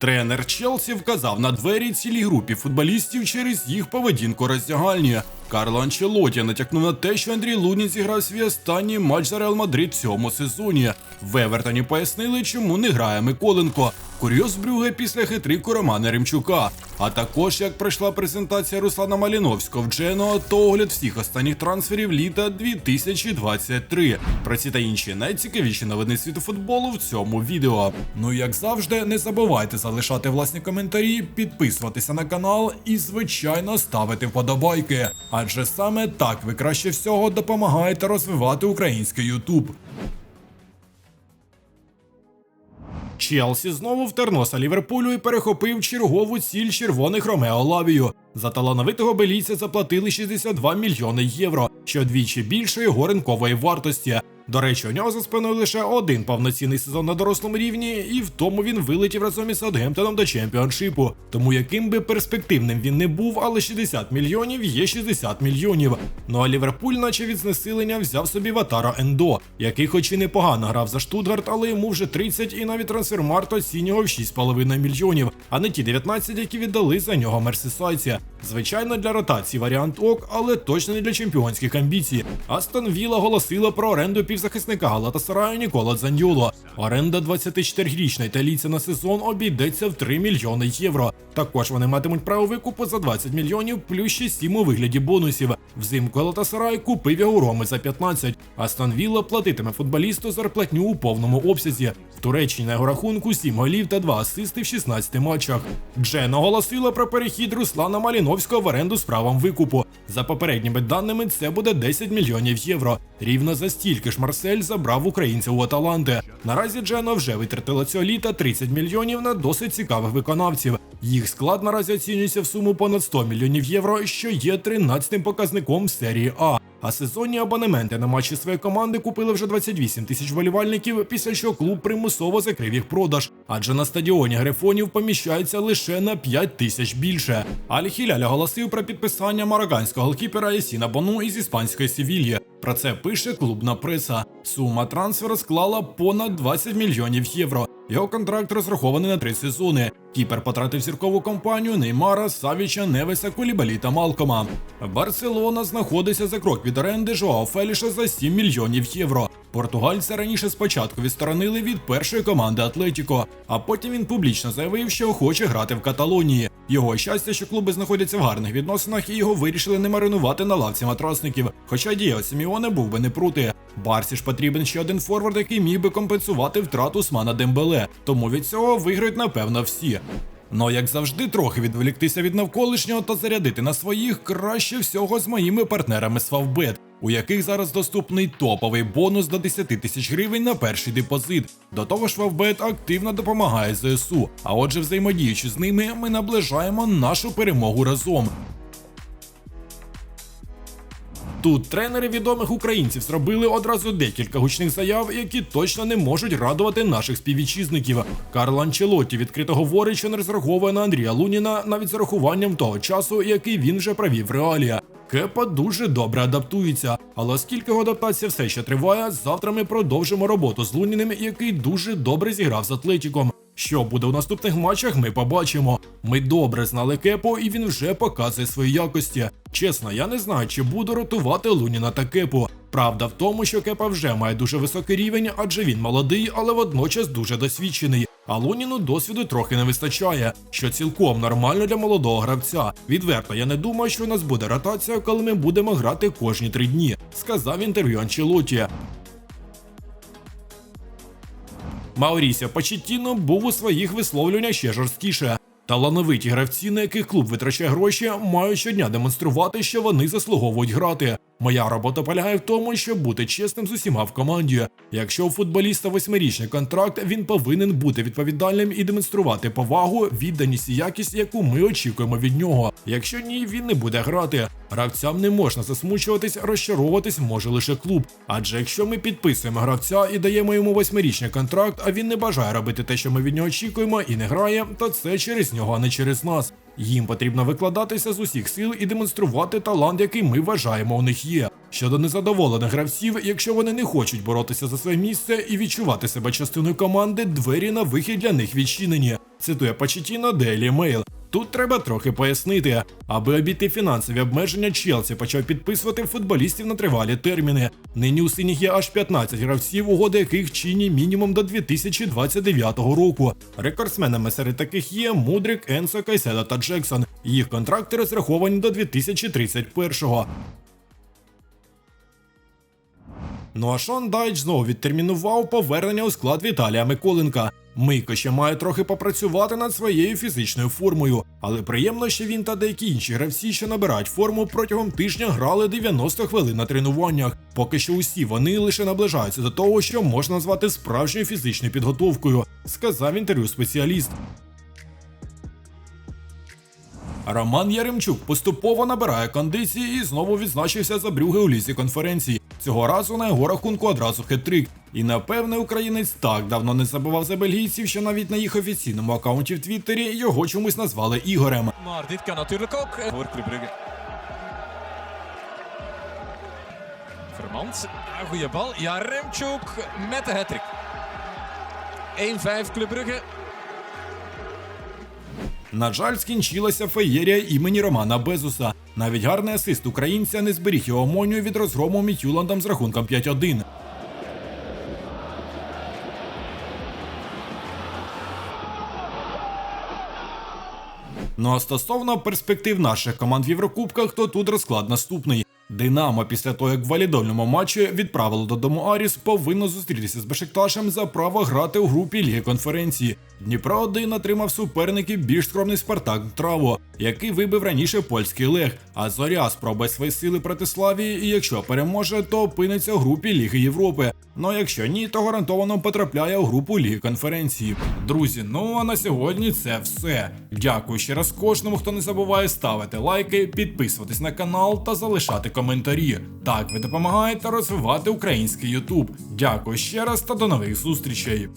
Тренер Челсі вказав на двері цілій групі футболістів через їх поведінку роздягальні. Карло Анчелоті натякнув на те, що Андрій Лунін зіграв свій останній матч за Реал Мадрид цьому сезоні. В Евертоні пояснили, чому не грає Миколенко. Курйоз Брюге після хитрику Романа Римчука. А також як пройшла презентація Руслана Маліновського в Джено, то огляд всіх останніх трансферів літа 2023. Про ці та інші найцікавіші новини світу футболу в цьому відео. Ну як завжди, не забувайте залишати власні коментарі, підписуватися на канал і, звичайно, ставити вподобайки. Адже саме так ви краще всього допомагаєте розвивати український Ютуб. Челсі знову втер носа Ліверпулю і перехопив чергову ціль червоних Ромео Лавію. За талановитого белійця заплатили 62 мільйони євро, що двічі більше його ринкової вартості. До речі, у нього за спиною лише один повноцінний сезон на дорослому рівні, і в тому він вилетів разом із Саутгемптоном до чемпіоншипу. Тому яким би перспективним він не був, але 60 мільйонів є 60 мільйонів. Ну а Ліверпуль, наче від знесилення, взяв собі Ватара Ендо, який, хоч і непогано грав за Штутгарт, але йому вже 30 і навіть трансфермарт оцінював 6,5 мільйонів, а не ті 19, які віддали за нього мерсисайці. Звичайно, для ротації варіант ок, але точно не для чемпіонських амбіцій. Астон Вілла голосила про оренду півзахисника Галатасараю Нікола Дзаньоло. Оренда 24-річної італійця на сезон обійдеться в 3 мільйони євро. Також вони матимуть право викупу за 20 мільйонів плюс ще 7 у вигляді бонусів. Взимку Галатасарай купив його Роми за 15. Астон Вілла платитиме футболісту зарплатню у повному обсязі. В Туреччині на його рахунку 7 голів та 2 асисти в 16 матчах. Джен оголосила про перехід Руслана Маліновського в оренду з правом викупу. За попередніми даними, це буде 10 мільйонів євро. Рівно за стільки ж Марсель забрав українця у Аталанти. Наразі Джено вже витратила цього літа 30 мільйонів на досить цікавих виконавців. Їх склад наразі оцінюється в суму понад 100 мільйонів євро, що є 13-тим показником серії А. А сезонні абонементи на матчі своєї команди купили вже 28 тисяч вболівальників, після чого клуб примусово закрив їх продаж. Адже на стадіоні грифонів поміщається лише на 5 тисяч більше. Аль-Хіляль оголосив про підписання мароганського голкіпера Есіна Бону із іспанської Севільї. Про це пише клубна преса. Сума трансфера склала понад 20 мільйонів євро. Його контракт розрахований на три сезони. Кіпер потратив зіркову компанію Неймара, Савіча, Невеса, Кулібалі та Малкома. Барселона знаходиться за крок від оренди Жоао Феліша за 7 мільйонів євро. Португальця раніше спочатку відсторонили від першої команди Атлетіко, а потім він публічно заявив, що хоче грати в Каталонії. Його щастя, що клуби знаходяться в гарних відносинах, і його вирішили не маринувати на лавці матрасників. Хоча Діо Сіміоне був би не проти. Барсі ж потрібен ще один форвард, який міг би компенсувати втрату Усмана Дембеле. Тому від цього виграють напевно всі. Ну, як завжди, трохи відволіктися від навколишнього та зарядити на своїх краще всього з моїми партнерами з Favbet, у яких зараз доступний топовий бонус до 10 тисяч гривень на перший депозит. До того ж, Favbet активно допомагає ЗСУ. А отже, взаємодіючи з ними, ми наближаємо нашу перемогу разом. Тут тренери відомих українців зробили одразу декілька гучних заяв, які точно не можуть радувати наших співвітчизників. Карл Анчелотті відкрито говорить, що не розраховує на Андрія Луніна навіть з урахуванням того часу, який він вже провів в реалія. Кепа дуже добре адаптується, але оскільки його адаптація все ще триває, завтра ми продовжимо роботу з Луніним, який дуже добре зіграв з Атлетіком. Що буде у наступних матчах, ми побачимо. Ми добре знали Кепу, і він вже показує свої якості. Чесно, я не знаю, чи буду ротувати Луніна та Кепу. Правда в тому, що Кепа вже має дуже високий рівень, адже він молодий, але водночас дуже досвідчений. А Луніну досвіду трохи не вистачає, що цілком нормально для молодого гравця. Відверто, я не думаю, що у нас буде ротація, коли ми будемо грати кожні три дні, сказав інтерв'ю Анчелоті. Маурісіо Почеттіно був у своїх висловлюваннях ще жорсткіше. Талановиті гравці, на яких клуб витрачає гроші, мають щодня демонструвати, що вони заслуговують грати. Моя робота полягає в тому, щоб бути чесним з усіма в команді. Якщо у футболіста восьмирічний контракт, він повинен бути відповідальним і демонструвати повагу, відданість і якість, яку ми очікуємо від нього. Якщо ні, він не буде грати. Гравцям не можна засмучуватись, розчаровуватись може лише клуб. Адже якщо ми підписуємо гравця і даємо йому восьмирічний контракт, а він не бажає робити те, що ми від нього очікуємо, і не грає, то це через нього, а не через нас. Їм потрібно викладатися з усіх сил і демонструвати талант, який ми вважаємо у них є. Щодо незадоволених гравців, якщо вони не хочуть боротися за своє місце і відчувати себе частиною команди, двері на вихід для них відчинені. цитує Почетіно Daily Mail. Тут треба трохи пояснити, аби обійти фінансові обмеження, Челсі почав підписувати футболістів на тривалі терміни. Нині у синіх є аж 15 гравців, угоди яких чинні мінімум до 2029 року. Рекордсменами серед таких є Мудрик, Енсо, Кайседа та Джексон. Їх контракти розраховані до 2031-го. Ну а Шон Дайч знову відтермінував повернення у склад Віталія Миколенка. Мийко ще має трохи попрацювати над своєю фізичною формою, але приємно, що він та деякі інші гравці, що набирають форму протягом тижня, грали 90 хвилин на тренуваннях. Поки що усі вони лише наближаються до того, що можна назвати справжньою фізичною підготовкою, сказав інтерв'ю спеціаліст. Роман Яремчук поступово набирає кондиції і знову відзначився за брюги у лізі конференції. Цього разу на його рахунку одразу хет-трик. І напевне українець так давно не забував за бельгійців, що навіть на їх офіційному аккаунті в Твіттері його чомусь назвали Ігорем. Vermand, goede bal. Ja, Remchuk met de hat-trick. 1-5 Club Brugge. На жаль, скінчилася феєрія імені Романа Безуса. Навіть гарний асист українця не зберіг його Монію від розгрому Мітюландом з рахунком 5-1. Ну а стосовно перспектив наших команд в Єврокубках, то тут розклад наступний. Динамо після того, як в валідольному матчі відправило додому Аріс, повинно зустрітися з Бешикташем за право грати у групі Ліги конференції. Дніпро 1 отримав суперників більш скромний Спартак Траво, який вибив раніше польський Лег. А Зоря спробує свої сили проти Славії, і якщо переможе, то опиниться у групі Ліги Європи. Ну а якщо ні, то гарантовано потрапляє у групу лі конференції. Друзі, ну а на сьогодні це все. Дякую ще раз кожному, хто не забуває ставити лайки, підписуватись на канал та залишати коментарі. Так ви допомагаєте розвивати український Ютуб. Дякую ще раз та до нових зустрічей.